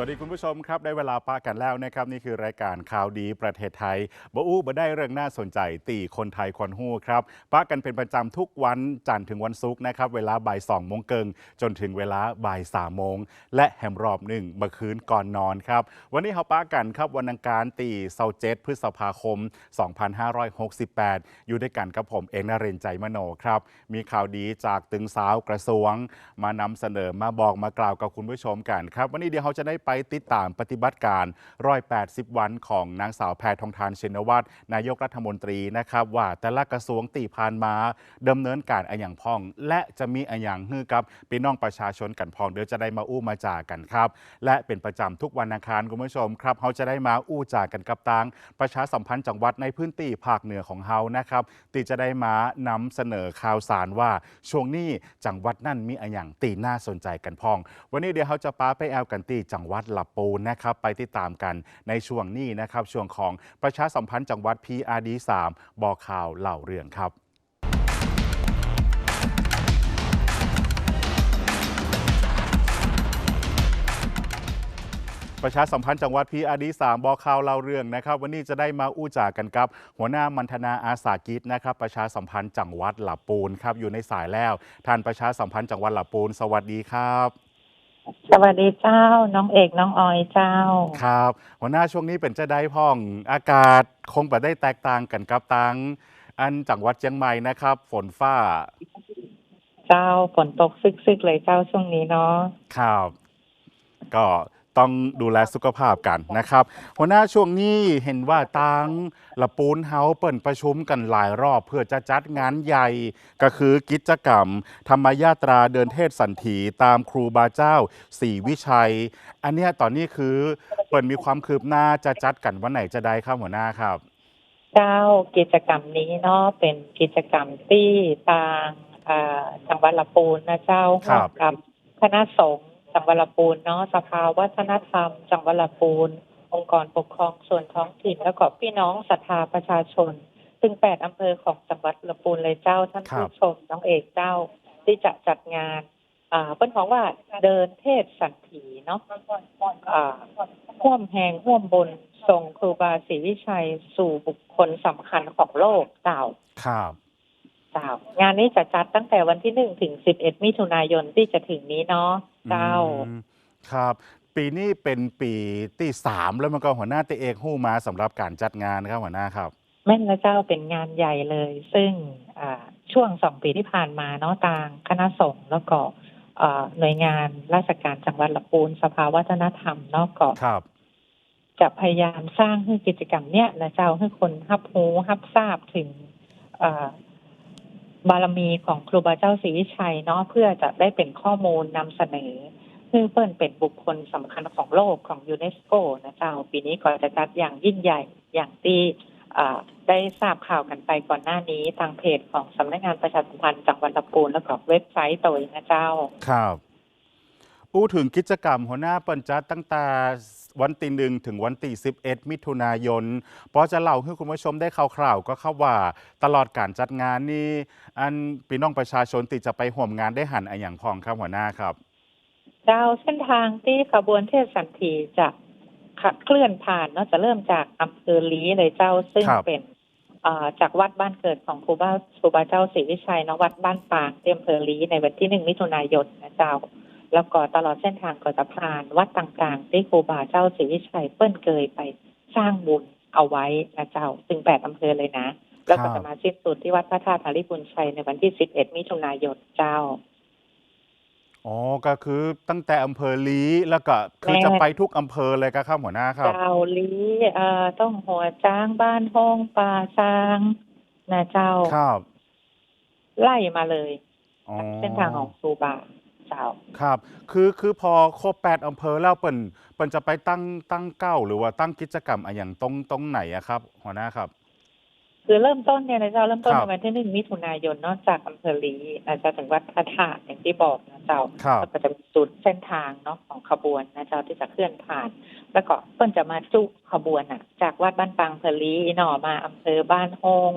วัสดีคุณผู้ชมครับ ได้เวลาปะกันแล้วนะครับ นี่คือรายการข่าวดีประเทศไทยบ่อู้บ่ได้เรื่องน่าสนใจ ตีคนไทยควนหู้ครับปะกันเป็นประจำทุกวันจันทร์ถึงวันศุกร์นะครับ เวลาบ่ายสองโมงเกิงจนถึงเวลาบ่ายสามโมงและแฮมรอบหนึ่งเมื่อคืนก่อนนอนครับ วันนี้เขาปะกันครับวันอังคารตีเสาเจ็ดพฤษภาคม 2568 อยู่ด้วยกันกับผมเองนเรนใจมโนครับมีข่าวดีจากตึงสาวกระทรวง มานำเสนอมาบอกมากล่าวกับคุณผู้ชมกันครับ วันนี้เดี๋ยวเขาจะได้ไปติดตามปฏิบัติการร้อย80วันของนางสาวแพทองทานชินวัตรนายกรัฐมนตรีนะครับ ว่าแต่ละกระทรวงตีพานมาดำเนินการอะอย่างพ่อง และจะมีอะอย่างฮือกับพี่น้องประชาชนกันพองเดี๋ยวจะได้มาอู้มาจากันครับ และเป็นประจำทุกวันอังคารคุณผู้ชมครับเขาจะได้มาอู้จากันกับตางประชาสัมพันธ์จังหวัดในพื้นที่ภาคเหนือของเฮานะครับตีจะได้มานำเสนอข่าวสารว่าช่วงนี้จังหวัดนั่นมีอะอย่างตีน่าสนใจกันพอง วันนี้เดี๋ยวเขาจะป้าไปแอลกันตีจังหวัดหลำปูนนะครับไปติดตามกันในช่วงนี้นะครับ ช่วงของประชาสัมพันธ์จังหวัด PRD 3บอกข่าวเล่าเรื่องครับประชาสัมพันธ์จังหวัดพีอาดีสามบอข่าวเล่าเรื่องนะครับ วันนี้จะได้มาอู้จากันกับ หัวหน้ามันธนาอาสากิจนะครับ ประชาสัมพันธ์จังหวัดหลับปูนครับอยู่ในสายแล้วท่านประชาสัมพันธ์จังหวัดหลับปูน สวัสดีครับ สวัสดีเจ้า น้องเอกน้องออยเจ้า ครับหัวหน้าช่วงนี้เป็นจะได้พ่องอากาศคงแบบได้แตกต่างกันกับตังอันจังหวัดเชียงใหม่นะครับ ฝนฟ้า เจ้าฝนตกซึกๆเลยเจ้าช่วงนี้เนาะครับ ก็ ต้องดูแลสุขภาพกันนะครับหัวหน้าช่วงนี้เห็นว่าตังละปูนเฮาเปิ่นประชุมกันหลายรอบ เพื่อจะจัดงานใหญ่ก็คือกิจกรรม ธรรมยาตราเดินเทศสันถีตามครูบาเจ้าสีวิชัย อันเนี้ยตอนนี้คือเปิ่นมีความคืบหน้าจะจัดกันวันไหนจะได้ครับหัวหน้าครับเจ้ากิจกรรมนี้เนาะเป็นกิจกรรมที่ทางอ่าจังหวัดลำปูนนะเจ้าครับกับคณะสงฆ์ จังหวัดลำปูนเนาะสภาวัฒนธรรม จังหวัดลำปูนองค์กรปกครองส่วนท้องถิ่นแล้วก็พี่น้องศรัทธาประชาชน ซึ่งแปดอำเภอของจังหวัดลำปูนเลยเจ้าท่านครัผู้บชมน้องเอกเจ้าที่จะจัดงานอ่าเปิ้นของว่าเดินเทศสันถีเนาะอ่าห่วมแหงห่วมบนทรงครูบาศรีวิชัยสู่บุคคลสำคัญของโลกเจ้าครับเจ้างานนี้จะจัดตั้งแต่วันที่หนึ่งถึงสิบเอ็ดมิถุนายนที่จะถึงนี้เนาะ เจ้าอืมครับ ปีนี้เป็นปีที่สามแล้วมันก็หัวหน้าเตเอกหู้มาสำหรับการจัดงานครับหัวหน้าครับ แม่นและเจ้าเป็นงานใหญ่เลย ซึ่งอ่าช่วงสองปีที่ผ่านมาเนาะทางคณะสงฆ์แล้วก็เอ่อหน่วยงานราชการจังหวัดลำปูนสภาวัฒนธรรมเนาะก็ครับจะพยายามสร้างให้กิจกรรมเนี้ยนะเจ้าให้คนรับรู้รับทราบถึงเอ่อ บารมีของครูบาเจ้าศรีวิชัยเนาะเพื่อจะได้เป็นข้อมูลนำเสนอ ซึ่งเปิ้นเป็นบุคคลสำคัญของโลกของยูเนสโกนะเจ้าปีนี้ก็จะจัดอย่างยิ่งใหญ่อย่างที่ได้ทราบข่าวกันไปก่อนหน้านี้ทางเพจของสำนักงานประชาสัมพันธ์จังหวัดลำพูนแล้วก็เว็บไซต์ตัวเองนะเจ้า ครับพูดถึงกิจกรรมหัวหน้าเปิ่นจัดตั้งแต่ วันที่หนึ่งถึงวันที่11 มิถุนายนพอจะเล่าให้คุณผู้ชมได้คร่าวๆก็เข้าว่าตลอดการจัดงานนี่อันพี่น้องประชาชนติจะไปห่วมงานได้หันอะอย่างพองครับหัวหน้าครับเจ้าเส้นทางที่ขบวนเทศสันถีจะขับเคลื่อนผ่านเนาะจะเริ่มจากอำเภอลีเลยเจ้าซึ่งครับเป็นอ่าจากวัดบ้านเกิดของครูบาครูบาเจ้าศรีวิชัยเนาะวัดบ้านปางที่อำเภอลีในวันที่หนึ่งมิถุนายนนะเจ้า แล้วก็ตลอดเส้นทางก็จะผ่านวัดต่างๆที่ครูบาเจ้าศรีวิชัยเปิ้นเคยไปสร้างบุญเอาไว้นะเจ้าซึ่งแปดอำเภอเลยนะ แล้วก็จะมาสิ้นสุดที่วัดพระธาตุหาริบุญชัยในวันที่สิบเอ็ดมิถุนายนเจ้าอ๋อ ก็คือตั้งแต่อำเภอลีแล้วก็คือจะไปทุกอำเภอเลยก็ครับหัวหน้าครับเจ้าลีเอ่อต้องหัวจ้างบ้านห้องป่าซางนะเจ้าครับ ไล่มาเลยอ๋อเส้นทางของครูบา เจ้าครับ คือคือพอครบแปดอำเภอแล้วเปิ่นเปิ่นจะไปตั้งตั้งเก้าหรือว่าตั้งกิจกรรมอะอย่างตรงตรงไหนอะครับ หัวหน้าครับ คือเริ่มต้นเนี่ยนะเจ้าเริ่มต้นครับในวันที่หนึ่งมิถุนายนนอกจากอำเภอลีนะเจ้าถึงวัดพระธาตุอย่างที่บอกนะเจ้าครับแล้วก็จะมีจุดเส้นทางเนาะของขบวนนะเจ้าที่จะเคลื่อนผ่าน แล้วก็เพิ่นจะมาจุขบวนอะ จากวัดบ้านปางอำเภอลีหน่อมาอำเภอบ้านโฮง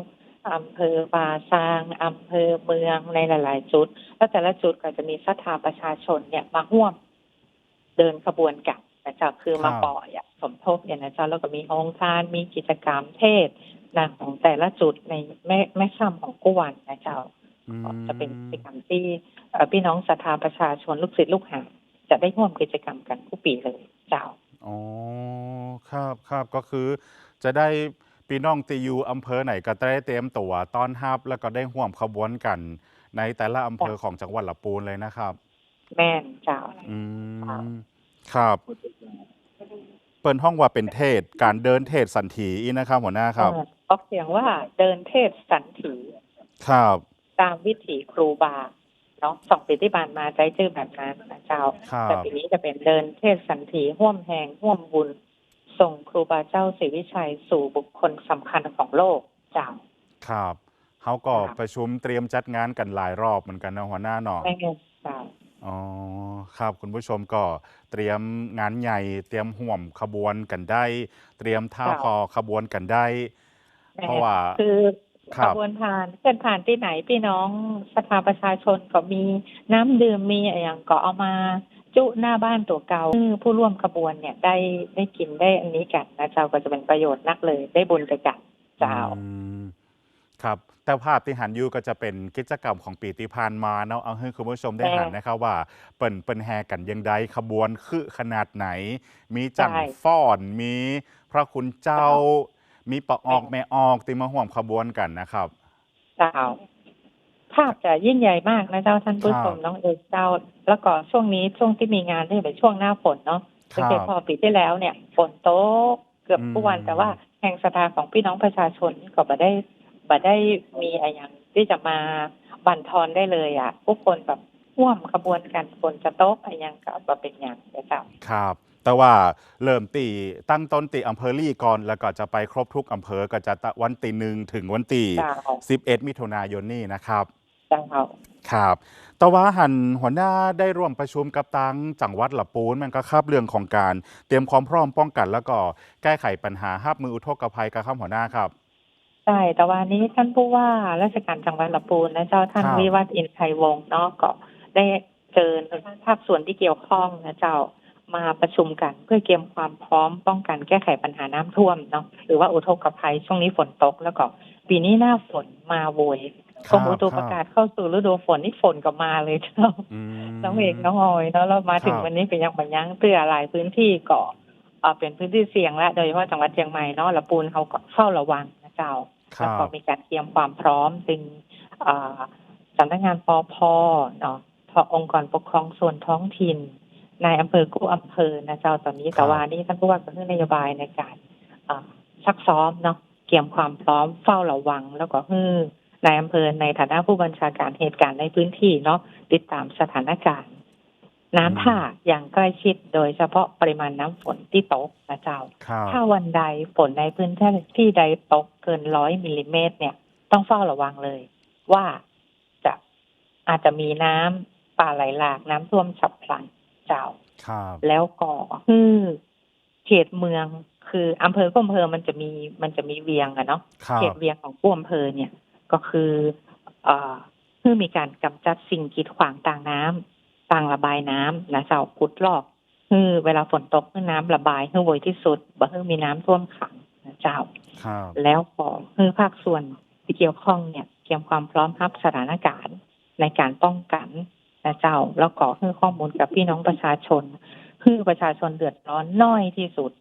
อำเภอป่าซางอำเภอเมืองในหลาย ๆ จุด แล้วแต่ละจุดก็จะมีศรัทธาประชาชนเนี่ยมาร่วมเดินขบวนกันนะจ้าคือมาปล่อยสมทบเนี่ยนะจ้าแล้วก็มีโรงทานมีกิจกรรมเทศนะของแต่ละจุดในแม่แม่ค่ำของกุวันนะเจ้าอืมจะเป็นกิจกรรมที่พี่น้องศรัทธาประชาชนลูกศิษย์ลูกหาจะได้ร่วมกิจกรรมกันทุกปีเลยเจ้าอ๋อครับครับก็คือจะได้ พี่น้องตีอยู่อำเภอไหนก็จะได้เตรียมตัวต้อนรับแล้วก็ได้ห่วมขบวนกัน ในแต่ละอำเภอของจังหวัดลำพูนเลยนะครับ แม่นเจ้าอืมครับ เปิดห้องว่าเป็นเทศการเดินเทศสันถีอีนะครับหัวหน้าครับเออออกเสียงว่าเดินเทศสันถีครับตามวิถีครูบาเนาะสองปีที่ผ่านมาใจชื่อแบบนั้นนะเจ้าครับแต่ปีนี้จะเป็นเดินเทศสันถีห่วมแหงห่วมบุญ ส่งครูบาเจ้าศรีวิชัยสู่บุคคลสำคัญของโลกเจ้าครับเขาก็ครับประชุมเตรียมจัดงานกันหลายรอบเหมือนกันนะหัวหน้าเนาะแม่นเจ้าอ๋อครับคุณผู้ชมก็เตรียมงานใหญ่ เตรียมห่วมขบวนกันได้ เตรียมท่าครับคอขบวนกันได้แม่นเพราะว่าคือคขรับบวนผ่านเส้นผ่านที่ไหนพี่น้องสภาประชาชนก็มีน้ำดื่มมีอะไรอย่างก็เอามา จุหน้าบ้านตัวเก่าคือผู้ร่วมขบวนเนี่ยได้ได้กินได้อันนี้กันนะเจ้าก็จะเป็นประโยชน์นักเลย ได้บุญไปกันเจ้าอืมครับ แต่ภาพที่หันอยู่ก็จะเป็นกิจกรรมของปีที่ผ่านมาเนาะเอาให้คุณผู้ชมได้ใช่หันนะครับว่า เปิ่นเปิ่นแฮกันยังไดขบวนคือขนาดไหน มีจังใช่ฟ้อน มีพระคุณเจ้า มีปะออกใช่แม่ออกติมาห่วมขบวนกันนะครับเจ้า ภาพจะยิ่งใหญ่มากนะเจ้าท่านผู้ชมครับน้องเอกเจ้า แล้วก็ช่วงนี้ช่วงที่มีงานที่เป็นช่วงหน้าฝนเนาะคสังรัเกตบพอปีที่แล้วเนี่ยฝนตกเกือบทุกวันอืมแต่ว่าแห่งสถาของพี่น้องประชาชนก็บ่ได้บ่ได้มีอะไรอย่างที่จะมาบั่นทอนได้เลยอะทุกคนแบบร่วมขบวนกันฝนจะตกอะไรอย่างก็บ่เป็นอย่างเจ้าครับแต่ว่าเริ่มตีตั้งต้นตีอำเภอลี่ก่อน แล้วก็จะไปครบทุกอำเภอก็จะตะวันตีหนึ่งถึงวันตีเจ้า11 มิถุนายนนี้นะครับ เจ้าครับแต่ว่าหันหัวหน้าได้ร่วมประชุมกับตังจังหวัดละปูนมันก็ครับเรื่องของการเตรียมความพร้อมป้องกัน แล้วก็แก้ไขปัญหาหับมืออุทกภัยกับข้ามหัวหน้าครับใช่แต่วันนี้ท่านผู้ว่าราชการจังหวัดลำพูนนะเจ้าท่านครับวิวัฒน์อินทร์ไทยวงศ์เนาะก็ได้เชิญภาคส่วนที่เกี่ยวข้องนะเจ้ามาประชุมกันเพื่อเตรียมความพร้อมป้องกันแก้ไขปัญหาน้ำท่วมเนาะหรือว่าอุทกภัยช่วงนี้ฝนตกแล้วก็ปีนี้หน้าฝนมาโวยค กรมอุตุประกาศเข้าสู่ฤดูฝนนี่ฝนก็มาเลยเจ้าอืมน้องเอกน้องออยเนาะเรามาถึงครับวันนี้เป็นยังบันยังเตื้อหลายพื้นที่ก็เอ่อเป็นพื้นที่เสี่ยงและโดยเฉพาะจังหวัดเชียงใหม่เนาะละปูนเขาก็เฝ้าระวังนะเจ้าคแล้วรัก็บมีการเตรียมความพร้อมซึ่งเอ่อสำนักงานปอพเนาะพอองค์กรปกครองส่วนท้องถิ่นนายอำเภอกู้อำเภอนะเจ้าตอนนี้แต่ว่านี่ท่านผู้ว่าก็คือนโยบายในการเอ่อซักซ้อมเนาะเตรียมความพร้อมเฝ้าระวังแล้วก็ฮือ นายอำเภอในฐานะผู้บัญชาการเหตุการณ์ในพื้นที่เนาะติดตามสถานการณ์ น้ำท่าอย่างใกล้ชิดโดยเฉพาะปริมาณน้ำฝนที่ตกนะเจ้าครับถ้าวันใดฝนในพื้นที่ที่ใดตกเกินร้อยมิลลิเมตรเนี่ย ต้องเฝ้าระวังเลย ว่าจะอาจจะมีน้ำป่าไหลหลากน้ำท่วมฉับพลันเจ้าครับแล้วก็คือเขตเมืองคืออำเภอก็อำเภอมันจะมีมันจะมีเวียงอะเนาะครัเขบตเวียงของกู้อำเภอเนี่ย ก็คือเอ่อเพื่อมีการกำจัดสิ่งกีดขวางต่างน้ำต่างระบายน้ำนะเจ้าขุดลอกคือเวลาฝนตกเพื่อน้ำระบายให้ไวที่สุดบ่ให้มีน้ำท่วมขังนะเจ้าครับแล้วขอให้ภาคส่วนที่เกี่ยวข้องเนี่ยเตรียมความพร้อมรับสถานการณ์ในการป้องกันนะเจ้าแล้วก็ให้ข้อมูลกับพี่น้องประชาชนเพื่อประชาชนเดือดร้อนน้อยที่สุด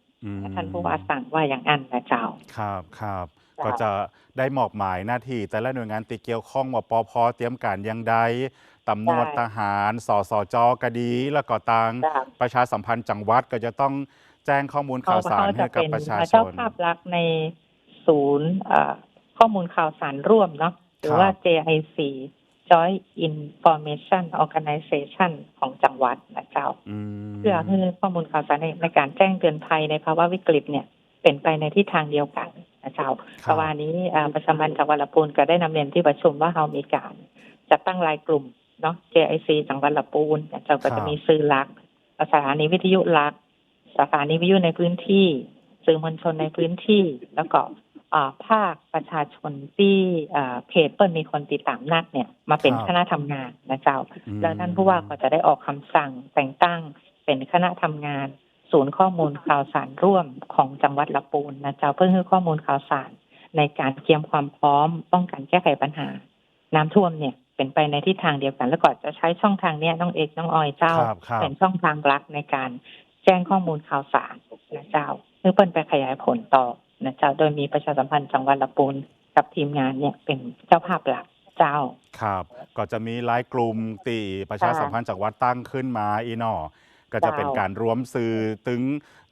อืม ท่านผู้ว่าสั่งว่าอย่างนั้นนะเจ้าครับครับจ้ะก็จะได้มอบหมายหน้าที่ แต่ละหน่วยงานที่เกี่ยวข้องว่าปพเตรียมการยังใดตำรวจใช่ทหารสสจกดี แล้วก็ตังจ้ะประชาสัมพันธ์จังหวัดก็จะต้องแจ้งข้อมูลข่าวสารให้กับประชาชเจ้านภาพลักษณ์ในศูนย์เอ่อข้อมูลข่าวสารร่วมเนาะหรือว่าครับ JIC Joint Information Organization ของจังหวัดนะเจ้าอืมเพื่อให้ข้อมูลข่าวสารในในการแจ้งเตือนภัยในภาวะวิกฤตเนี่ยเป็นไปในทิศทางเดียวกันนะเจ้าคเพรับราะว่านี้เอ่อประชาพันธ์จังหวัดลำพูนก็ได้นำเรียนที่ประชุมว่าเรามีการจัดตั้งรายกลุ่มเนาะ JIC จังหวัดลำพูนเนี่ยเจ้าก็จะมีสื่อหลักสถานีวิทยุหลักสถานีวิทยุในพื้นที่ สื่อมวลชนในพื้นที่ แล้วก็อ่า ภาคประชาชนที่อ่าเพจเปิ้ลมีคนติดตามนักเนี่ย มาเป็นครับคณะทำงานนะเจ้าอืมแล้วท่านผู้ว่าก็จะได้ออกคำสั่งแต่งตั้งเป็นคณะทำงาน ศูนย์ข้อมูลข่าวสารร่วมของจังหวัดละปูนนะเจ้าเพื่อให้ข้อมูลข่าวสาร ในการเตรียมความพร้อม ป้องกันแก้ไขปัญหา น้ำท่วมเนี่ยเป็นไปในทิศทางเดียวกัน แล้วก็จะใช้ช่องทางเนี้ยน้องเอกน้องออยเจ้าครับครับเป็นช่องทางหลักในการแจ้งข้อมูลข่าวสารนะเจ้าเพื่อเปิ้นไปขยายผลต่อ นะเจ้าโดยมีประชาสัมพันธ์จังหวัดละปูนกับทีมงานเนี่ยเป็นเจ้าภาพหลักเจ้าครับ ก็จะมีหลายกลุ่มตีประชาสัมพันธ์จากวัดตั้งขึ้นมาอีนอก็จะเป็นการรวมสื่อถึง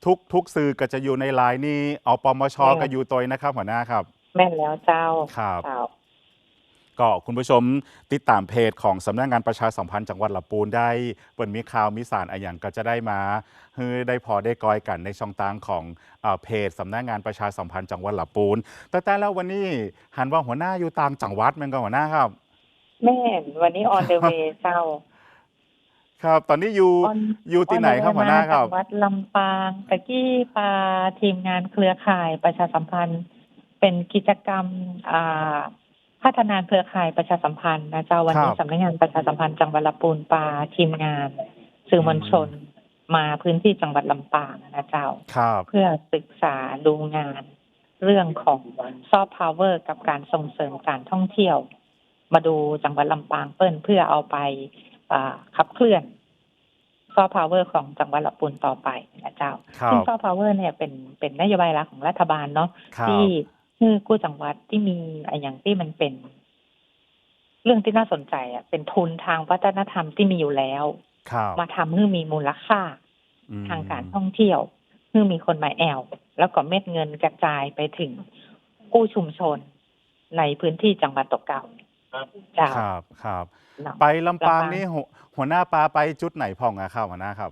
ทุกทุกสื่อก็จะอยู่ในไลน์นี่อปมชแม่ก็อยู่ตัวนะครับหัวหน้าครับ แม่นแล้วเจ้าครับเจ้า ก็คุณผู้ชมติดตามเพจของสำนักงานประชาสัมพันธ์จังหวัดลำปูนได้เปิดมีข่าวมีสารอะไรอย่างก็จะได้มาเฮ้ได้พอได้กอยกันในช่องทางของเอ่อเพจสำนักงานประชาสัมพันธ์จังหวัดลำปูน แต่แต่แล้ววันนี้หันว่าหัวหน้าอยู่ต่างจังหวัดแมันก็หัวหน้าครับ แม่นวันนี้ on the way เจ้าครับ ตอนนี้อยู่ on อยู่ที่ไหนครับหัวหน้าครับจังหวัดลำปางตะกี้ปาทีมงานเครือข่ายประชาสัมพันธ์ เป็นกิจกรรมอ่า พัฒนาเครือข่ายประชาสัมพันธ์นะเจ้าวันนี้ครับสำนักงานประชาสัมพันธ์จังหวัดลำปูนปาทีมงาน สื่อมวลชนมาพื้นที่จังหวัดลำปางนะเจ้าครับเพื่อศึกษาดูงาน เรื่องของซอฟต์พาวเวอร์กับการส่งเสริมการท่องเที่ยว มาดูจังหวัดลำปางเปิ้ลเพื่อเอาไปอ่าขับเคลื่อนซอฟต์พาวเวอร์ของจังหวัดลำปูนต่อไปนะเจ้าครัซึ่งบซอฟต์พาวเวอร์เนี่ยเป็นเป็นนโยบายหลักของรัฐบาลเนาะครับที่ คือกู้จังหวัดที่มีอะไรอย่างที่มันเป็น เรื่องที่น่าสนใจอะ เป็นทุนทางวัฒนธรรมที่มีอยู่แล้วครับมาทำให้มีมูลค่าอืมทางการท่องเที่ยวเพื่อมีคนมาแอลแล้วก็เม็ดเงินกระจายไปถึงผู้ชุมชนในพื้นที่จังหวัดตกเก่าเจ้าครับ ครับเนาะไปลำปางลำปางนี่หัวหัวหน้าปลาไปจุดไหนพ่องอะครับหัวหน้าครับ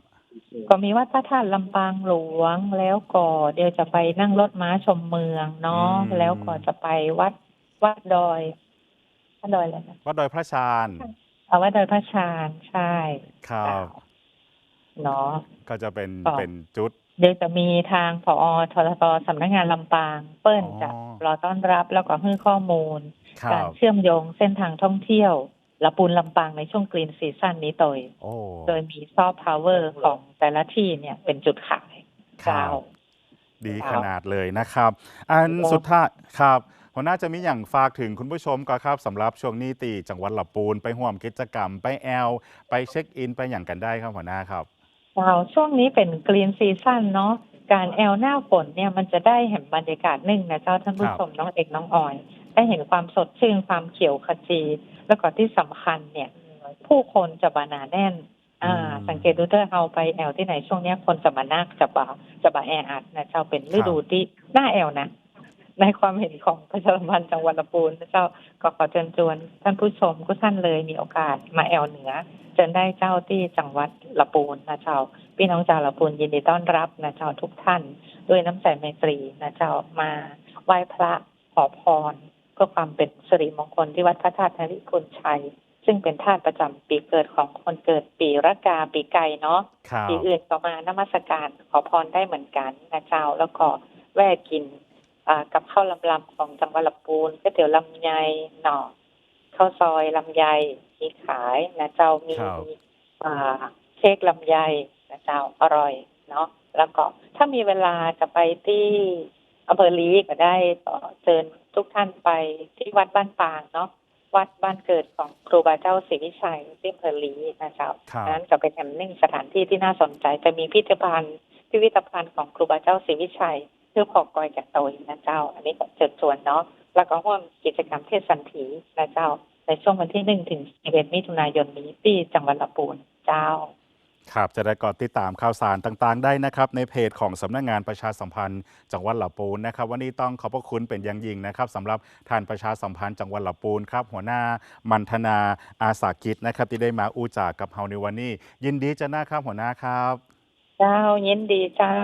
ก็มีวัดพระธาตุลำปางหลวงแล้วก็เดี๋ยวจะไปนั่งรถม้าชมเมืองเนาะอืม แล้วก็จะไปวัดวัดดอยวัดดอยอะไรนะวัดดอยพระชานเอาวัดดอยพระชานใช่ครับเนาะ ก็จะเป็นก็เป็นจุด เดี๋ยวจะมีทางผอทรทสำนักงานลำปาง เปิ้ลอ๋อ จะรอต้อนรับแล้วก็ให้ข้อมูล ครัการบ เชื่อมโยงเส้นทางท่องเที่ยว ละปูนลำปางในช่วงกรีนซีซั่นนี้โดยโอ้โดยมีซอฟต์พาวเวอร์ของแต่ละที่เนี่ยเป็นจุดขายครัเจ้าบดีครับขนาดเลยนะครับ อันครับสุดท้ายครับหัวหน้าจะมีอย่างฝากถึงคุณผู้ชมก็ครับสำหรับช่วงนี้ตีจังหวัดลำปูนไปห่วมกิจกรรม ไปแอล ไปเช็คอิน ไปอย่างกันได้ครับหัวหน้าครับเจ้าช่วงนี้เป็นกรีนซีซั่นเนาะการแอลหน้าฝนเนี่ยมันจะได้เห็นบรรยากาศหนึ่งนะเจ้าท่านผู้ครับชมน้องเอกน้องออย ได้เห็นความสดชื่นความเขียวขจี แล้วก็ที่สำคัญเนี่ย ผู้คนจะบาหนาแน่น อ่า สังเกตดูเถอะเอาไปแอลที่ไหนช่วงเนี้ยคนจะมานักจะบาจะบาแออัดนะเจ้าเป็นฤดูที่หน้าแอลนะในความเห็นของประชาสัมพันธ์จังหวัดลำพูนนะเจ้าก็ขอเชิญชวนท่านผู้ชมทุกท่านเลยมีโอกาสมาแอลเหนือเชิญได้เจ้าที่จังหวัดลำปูนนะเจ้าพี่น้องชาวลำปูนยินดีต้อนรับนะเจ้าทุกท่าน ด้วยน้ำใจไมตรีนะเจ้ามาไหว้พระขอพรเพื่อความเป็นสิริมงคลที่วัดพระธาตุนริคุณชัย ซึ่งเป็นธาตุประจำปีเกิดของคนเกิดปีระกาปีไก่เนาะครับปีอื่นก็มานมัสการขอพรได้เหมือนกันนะเจ้าแล้วก็แวะกินอ่ากับข้าวลำลำของจังหวัดลำปูนก๋วยเตี๋ยวลำไยหน่อข้าวซอยลำไยมีขายนะเจ้ามีครับอ่าเค้กลำไยนะเจ้าอร่อยเนาะแล้วก็ถ้ามีเวลาจะไปที่ อำเภอลีก็ได้ก็เชิญทุกท่านไปที่วัดบ้านปางเนาะวัดบ้านเกิดของครูบาเจ้าศรีวิชัยที่อำเภอลีนะเจ้าครับนั้นก็เป็นแห่งหนึ่งสถานที่ที่น่าสนใจจะมีพิพิธภัณฑ์พิพิธภัณฑ์ของครูบาเจ้าศรีวิชัยเพื่อขอกอยแก่โตยนะเจ้า อันนี้ก็เชิญชวนเนาะแล้วก็ร่วมกิจกรรมเทศสันถีนะเจ้าในช่วงวันที่หนึ่งถึงสิบเอ็ดมิถุนายนนี้ที่จังหวัดลำพูนเจ้า ครับจะได้กอติดตามข่าวสารต่างๆ ได้นะครับในเพจของสำนักงานประชาสัมพันธ์จังหวัดลำปูนนะครับ วันนี้ต้องขอบพระคุณเป็นอย่างยิ่งนะครับสำหรับท่านประชาสัมพันธ์จังหวัดลำปูนครับหัวหน้ามันธนาอาสากิจนะครับ ที่ได้มาอู้จากกับเฮาในวันนี้ ยินดีจะหน้าครับหัวหน้าครับ เจ้ายินดีเจ้า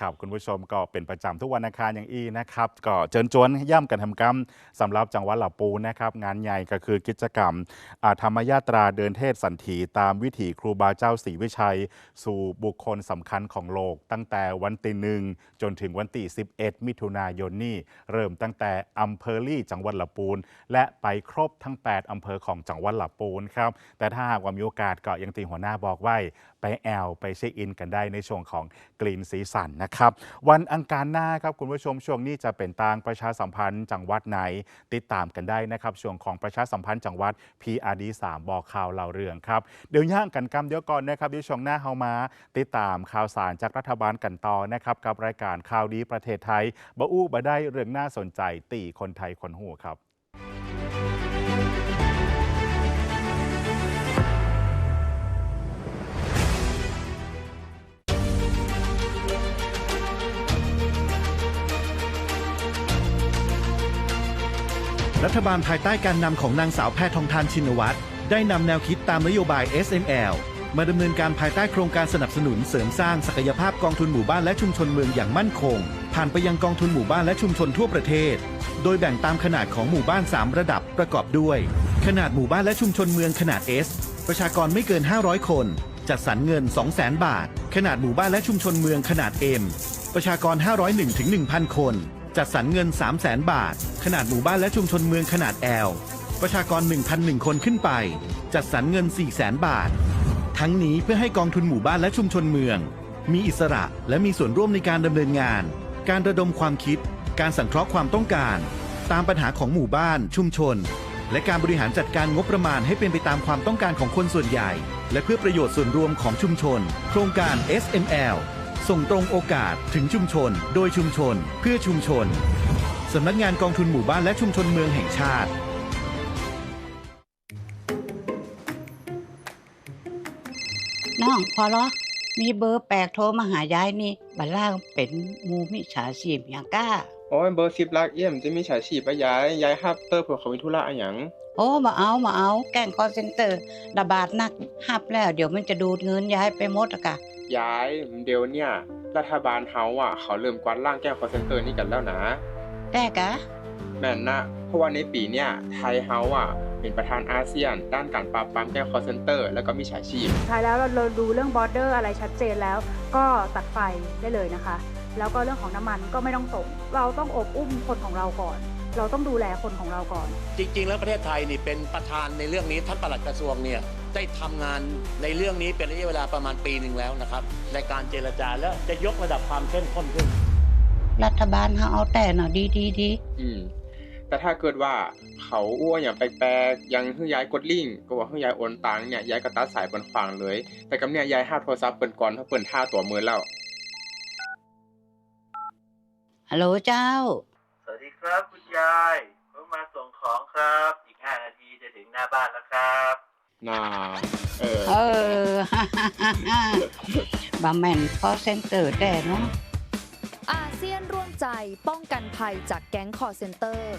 ครับคุณผู้ชมก็เป็นประจำทุกวันอังคารอย่างอีนะครับ ก็เชิญชวนย่ำกันทำกรรมสำหรับจังหวัดหลับปูนะครับ งานใหญ่ก็คือกิจกรรมธรรมยาตราเดินเทศสันถีตามวิถีครูบาเจ้าศรีวิชัย สู่บุคคลสำคัญของโลก ตั้งแต่วันที่หนึ่งจนถึงวันที่11 มิถุนายนนี้ เริ่มตั้งแต่อำเภอลี่จังหวัดหลับปูน และไปครบทั้ง 8อำเภอของจังหวัดหลับปูนครับแต่ถ้าหากว่ามีโอกาสก็ยังตีหัวหน้าบอกไว้ไปแอลไปเช็คอินกันได้ในช่วงของกรีนสีสันนะครับ วันอังคารหน้าครับคุณผู้ชมช่วงนี้จะเป็นตางประชาสัมพันธ์จังหวัดไหน ติดตามกันได้นะครับช่วงของประชาสัมพันธ์จังหวัด PRD 3บอกข่าวเล่าเรื่องครับเดี๋ยวย่างกันกำเดียวก่อนนะครับเดี๋ยวช่วงหน้าเฮามา ติดตามข่าวสารจากรัฐบาลกันต่อนะครับกับรายการข่าวดีประเทศไทยบะอู้บะได้เรื่องน่าสนใจตีคนไทยคนหูครับ ฐบาลภายใต้การนำของนางสาวแพทองทานชินวัตรได้นำแนวคิดตามนโยบาย SML มาดำเนินการภายใต้โครงการสนับสนุนเสริมสร้างศักยภาพกองทุนหมู่บ้านและชุมชนเมืองอย่างมั่นคง ผ่านไปยังกองทุนหมู่บ้านและชุมชนทั่วประเทศ โดยแบ่งตามขนาดของหมู่บ้าน 3 ระดับประกอบด้วย ขนาดหมู่บ้านและชุมชนเมืองขนาด S ประชากรไม่เกิน 500 คน จัดสรรเงิน 200,000 บาท ขนาดหมู่บ้านและชุมชนเมืองขนาด M ประชากร 501ถึง1,000 คน จัดสรรเงิน 300,000บาท ขนาดหมู่บ้านและชุมชนเมืองขนาด L ประชากร 1,001 คนขึ้นไป จัดสรรเงิน 400,000บาท ทั้งนี้เพื่อให้กองทุนหมู่บ้านและชุมชนเมือง มีอิสระและมีส่วนร่วมในการดำเนินงาน การระดมความคิด การสังเคราะห์ความต้องการ ตามปัญหาของหมู่บ้าน ชุมชน และการบริหารจัดการงบประมาณให้เป็นไปตามความต้องการของคนส่วนใหญ่ และเพื่อประโยชน์ส่วนรวมของชุมชน โครงการ SML ส่งตรงโอกาสถึงชุมชน โดยชุมชน เพื่อชุมชน สำนักงานกองทุนหมู่บ้านและชุมชนเมืองแห่งชาติ น้องพอเหรอมีเบอร์แปลกโทรมาหายายนี่บัลล่างเป็นหมูมิจฉาชีพอย่างก้า โอ้ยเบอร์สิบลักเอี่ยมจะมีฉาชีพปะยายยายฮับเตอร์เผื่อเขามีธุระอะหยัง โอ้มาเอามาเอาแกล้งคอเซ็นเตอร์ ระบาดนักหับแล้ว เดี๋ยวมันจะดูดเงินยายไปหมดอะกะยายเดี๋ยวเนี่ย รัฐบาลเฮาอะ เขาเริ่มกวาดล้างแก้คอร์เซนเตอร์นี่กันแล้วนะแต่กะแม่นนะเพราะว่าในปีเนี่ยไทยเฮาอะเป็นประธานอาเซียน ด้านการปราบปรามแก้คอร์เซนเตอร์ แล้วก็มีฉาชีพสุดท้ายแล้วเราเราดูเรื่องบอร์เดอร์อะไรชัดเจนแล้ว ก็ตัดไฟได้เลยนะคะ แล้วก็เรื่องของน้ำมันก็ไม่ต้องส่ง เราต้องอบอุ้มคนของเราก่อน เราต้องดูแลคนของเราก่อน จริง ๆ แล้วประเทศไทยนี่เป็นประธานในเรื่องนี้ท่านปลัดกระทรวงเนี่ยได้ทำงานในเรื่องนี้เป็นระยะเวลาประมาณปีหนึ่งแล้วนะครับ ในการเจรจาแล้วจะยกระดับความเข้มข้นขึ้น รัฐบาลเขาเอาแต่น่ะดีดีดีอืมแต่ถ้าเกิดว่าเขาอ้วนอย่างแปลกๆยังให้ยายกดลิงก์ก็ว่าให้ยายโอนตังค์เนี่ยยายก็ตัดสายเปินฟังเลย แต่กับเนี่ยยายห้าโทรศัพท์เปินก่อนเพราะเปินท่าตัวมือแล้วฮัลโหลเจ้าสวัสดี ครับคุณยายเพิ่งมาส่งของครับ อีก5นาทีจะถึงหน้าบ้านแล้วครับน่าเออเออบาแมนคอเซ็นเตอร์แต่เนาะอาเซียนร่วมใจป้องกันภัยจากแก๊งคอร์เซนเตอร์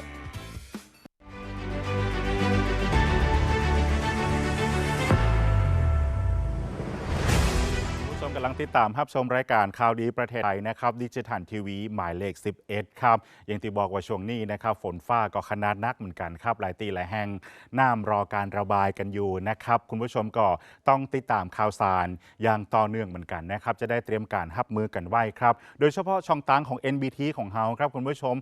ผู้ชมกำลังติดตามรับชมรายการข่าวดีประเทศไทยนะครับดิจิทัลทีวีหมายเลข 11 ครับอย่างที่บอกว่าช่วงนี้นะครับฝนฟ้าก็ขนาดนักเหมือนกันครับหลายตีหลายแห่งน้ำรอการระบายกันอยู่นะครับคุณผู้ชมก็ต้องติดตามข่าวสารอย่างต่อเนื่องเหมือนกันนะครับจะได้เตรียมการรับมือกันไว้ครับ โดยเฉพาะช่องทางของ NBT ของเฮาครับคุณผู้ชม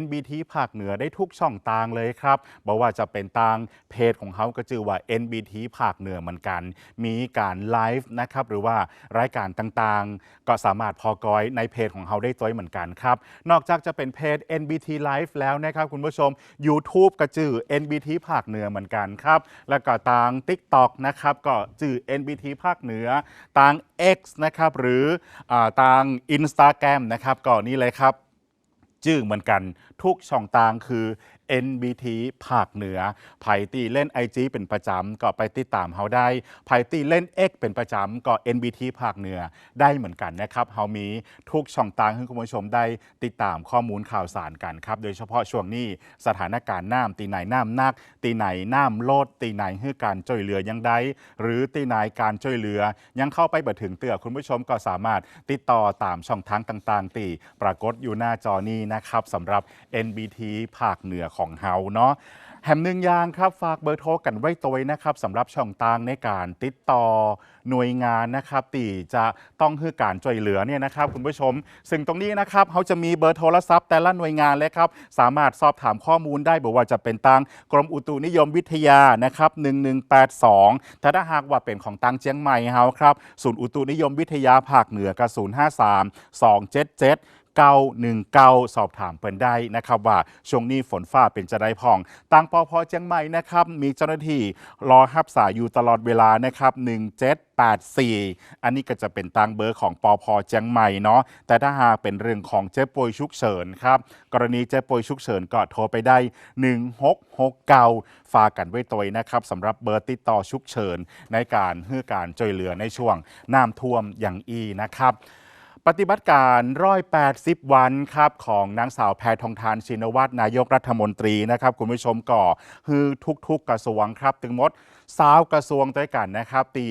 NBT ภาคเหนือได้ทุกช่องทางเลยครับบอกว่าจะเป็นทางเพจของเฮาก็ชื่อว่า NBT ภาคเหนือเหมือนกัน มีการไลฟ์นะครับหรือว่ารายการต่างๆ ก็สามารถพอกอยในเพจของเฮาได้จ้อยเหมือนกันครับ นอกจากจะเป็นเพจ NBT Live แล้วนะครับคุณผู้ชม YouTube ก็จื่อ NBT ภาคเหนือเหมือนกันครับ แล้วก็ทาง TikTok นะครับก็จื่อ NBT ภาคเหนือทาง X นะครับหรืออาทาง Instagram นะครับก็นี่เลยครับจึงเหมือนกันทุกช่องทางคือ NBT ภาคเหนือไผตีเล่น IG เป็นประจำก็ไปติดตามเฮาได้ไผตีเล่น X เป็นประจำก็ NBT ภาคเหนือได้เหมือนกันนะครับเฮามีทุกช่องทางให้คุณผู้ชมได้ติดตามข้อมูลข่าวสารกันครับ โดยเฉพาะช่วงนี้สถานการณ์น้ำตีไหนน้ำนัก ตีไหนน้ำโลด ตีไหนให้การช่วยเหลือยังได้ หรือตีไหนการช่วยเหลือ ยังเข้าไปบ่ถึงเตือคุณผู้ชมก็สามารถติดต่อตามช่องทางต่าง ๆ ตีปรากฏอยู่หน้าจอนี้นะครับสำหรับ NBT ภาคเหนือของเฮาเนาะแหมหนึ่งยางครับฝากเบอร์โทรกันไว้ตัวนะครับสำหรับช่องทางในการติดต่อหน่วยงานนะครับตีจะต้องคือการช่วยเหลือเนี่ยนะครับคุณผู้ชม ซึ่งตรงนี้นะครับเขาจะมีเบอร์โทรศัพท์แต่ละหน่วยงานเลยครับสามารถสอบถามข้อมูลได้บอกว่าจะเป็นทางกรมอุตุนิยมวิทยานะครับ1182ถ้าถ้าหากว่าเป็นของตังเจียงใหม่เฮาครับศูนย์อุตุนิยมวิทยาภาคเหนือกับ053 277 919 สอบถามเพิ่นได้นะครับว่าช่วงนี้ฝนฟ้าเป็นจะได้พองตังปอพอเจียงใหม่นะครับ มีเจ้าหน้าที่รอฮับสายอยู่ตลอดเวลานะครับ1784 อันนี้ก็จะเป็นตังเบอร์ของปอพอเจียงใหม่เนาะ แต่ถ้าหากเป็นเรื่องของเจ๊ป่วยฉุกเฉินครับ กรณีเจ๊ป่วยฉุกเฉินก็โทรไปได้ 1669 ฝากกันไว้ตัวนะครับสำหรับเบอร์ติดต่อฉุกเฉินในการให้การช่วยเหลือในช่วงน้ำท่วมอย่างอีนะครับ ปฏิบัติการร้อยแปดสิบวันครับของนางสาวแพทองทานชินวัตรนายกรัฐมนตรีนะครับ คุณผู้ชมก่อคือทุกๆกกระทรวงครับ ถึงหมด สาวกระทรวงด้วยกันนะครับตี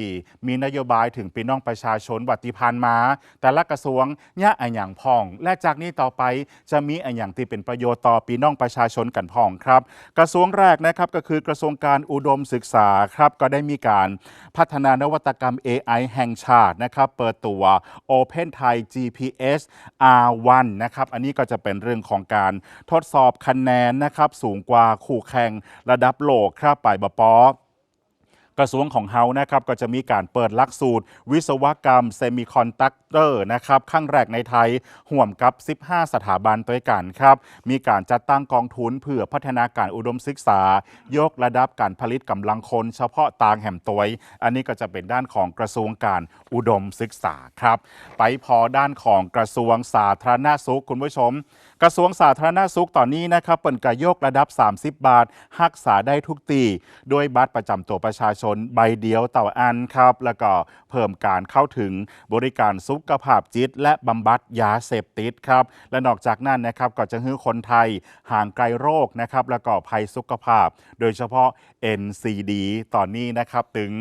มีนโยบายถึงพี่น้องประชาชนวัติพันธ์มา แต่ละกระทรวงเนี่ยอันอย่างพอง และจากนี้ต่อไปจะมีอันอย่างที่เป็นประโยชน์ต่อพี่น้องประชาชนกันพองครับ กระทรวงแรกนะครับก็คือกระทรวงการอุดมศึกษาครับก็ได้มีการพัฒนานวัตกรรม AI แห่งชาตินะครับเปิดตัว Open Thai GPS R1 นะครับอันนี้ก็จะเป็นเรื่องของการทดสอบคะแนนนะครับสูงกว่าคู่แข่งระดับโลกครับไปบปอ กระทรวงของเฮานะครับก็จะมีการเปิดหลักสูตร วิศวกรรมเซมิคอนดักเตอร์นะครับครั้งแรกในไทยห่วมกับ 15 สถาบันด้วยกันครับ มีการจัดตั้งกองทุนเพื่อพัฒนาการอุดมศึกษา ยกระดับการผลิตกำลังคนเฉพาะต่างแห่มตัวอันนี้ก็จะเป็นด้านของกระทรวงการอุดมศึกษาครับ ไปพอด้านของกระทรวงสาธารณสุขคุณผู้ชม กระทรวงสาธารณสุขตอนนี้นะครับเปิดกระยกระดับ 30 บาทรักษาได้ทุกตีด้วยบัตรประจำตัวประชาชนใบเดียวต่ออันครับ แล้วก็เพิ่มการเข้าถึงบริการสุขภาพจิต และบำบัดยาเสพติดครับ และนอกจากนั้นนะครับก็จะให้คนไทยห่างไกลโรคนะครับแล้วก็ภัยสุขภาพ โดยเฉพาะ NCD ตอนนี้นะครับถึง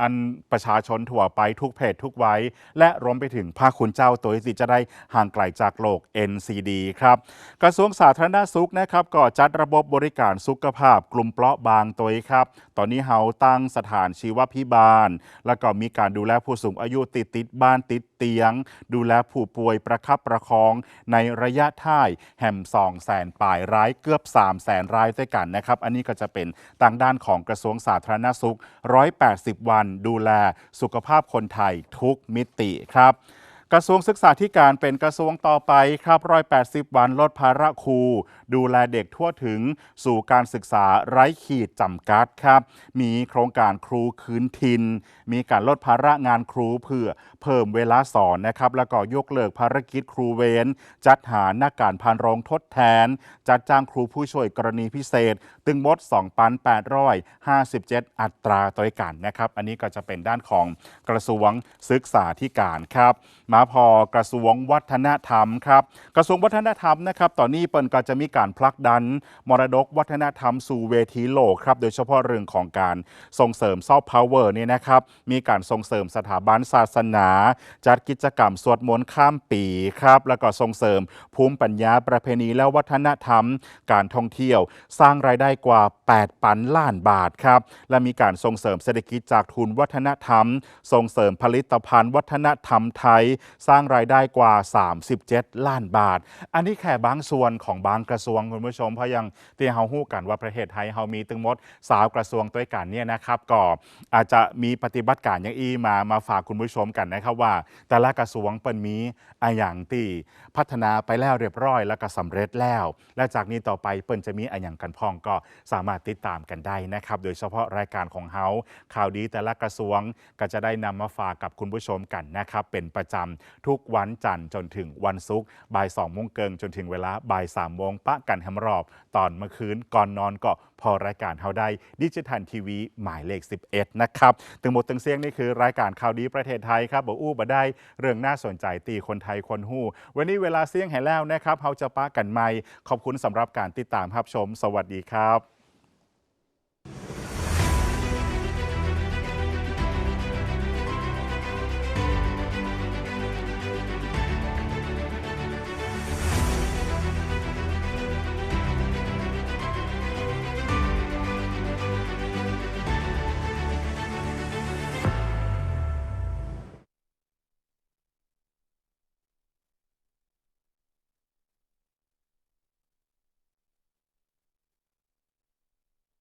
อันประชาชนทั่วไปทุกเพศทุกวัยและรวมไปถึงภาคคุณเจ้าตัวที่จะได้ห่างไกลจากโรค NCD ครับกระทรวงสาธารณสุขนะครับก็จัดระบบบริการสุขภาพกลุ่มเปราะบางตัวครับ ตอนนี้เฮาตั้งสถานชีวพิบาล แล้วก็มีการดูแลผู้สูงอายุติดติดบ้านติดเตียง ดูแลผู้ป่วยประคับประคองในระยะท่ายแห่มสองแสนป่ายร้ายเกือบ3 0 0แสนรายด้วยกันนะครับ อันนี้ก็จะเป็นทางด้านของกระทรวงสาธารณสุข 180 วัน ดูแลสุขภาพคนไทยทุกมิติครับ กระทรวงศึกษาธิการเป็นกระทรวงต่อไปครับ180วันลดภาระครู ดูแลเด็กทั่วถึงสู่การศึกษาไร้ขีดจำกัดครับ มีโครงการครูคืนทิน มีการลดภาระงานครูเพื่อเพิ่มเวลาสอนนะครับ แล้วก็ยกเลิกภารกิจครูเวนจัดหาหน้าการพานรองทดแทน จัดจ้างครูผู้ช่วยกรณีพิเศษ ตึงมด 2,857 อัตราตัวกันนะครับ อันนี้ก็จะเป็นด้านของกระทรวงศึกษาธิการครับมาพอกระทรวงวัฒนธรรมครับกระทรวงวัฒนธรรมนะครับตอนนี้เปิลก็จะมีการผลักดัน มรดกวัฒนธรรมสู่เวทีโลกครับโดยเฉพาะเรื่องของการส่งเสริมซอฟต์พาวเวอร์เนี่ยนะครับมีการส่งเสริมสถาบันศาสนา จัดกิจกรรมสวดมนต์ข้ามปีครับแล้วก็ส่งเสริมภูมิปัญญาประเพณีและวัฒนธรรม การท่องเที่ยว สร้างรายได้กว่า 8 ปันล้านบาทครับและมีการส่งเสริมเศรษฐกิจจากทุนวัฒนธรรม ส่งเสริมผลิตภัณฑ์วัฒนธรรมไทยสร้างรายได้กว่า 37 ล้านบาท อันนี้แค่บางส่วนของบางกระทรวงคุณผู้ชมเพราะยังที่เฮาฮู้กันว่าประเทศไทยเฮามีตึงมดสาวกระทรวงด้วกันเนี่ยนะครับก็อาจจะมีปฏิบัติการอย่างอีมามาฝากคุณผู้ชมกันนะครับว่า แต่ละกระทรวงเปิ้นมีอะอย่างที่พัฒนาไปแล้วเรียบร้อย แล้วก็สำเร็จแล้ว และจากนี้ต่อไปเปิ้นจะมีอะอย่างกันพองก็สามารถติดตามกันได้นะครับ โดยเฉพาะรายการของเฮาข่าวดีแต่ละกระทรวงก็จะได้นำมาฝากกับคุณผู้ชมกันนะครับเป็นประจำทุกวันจันทร์จนถึงวันศุกร์บ่าย2โมงเกิงจนถึงเวลาบ่าย3โมงปะกันแฮมรอบ ตอนเมื่อคืนก่อนนอนก็พอรายการเฮาได้ดิจิทัลทีวีหมายเลข 11 นะครับตึงหมดตึงเสียงนี่คือรายการข่าวดีประเทศไทยครับบออู้บ่ได้เรื่องน่าสนใจตีคนไทยคนหู้ วันนี้เวลาเสียงแห่แล้วนะครับเฮาจะปะกันใหม่ขอบคุณสำหรับการติดตามรับชม สวัสดีครับ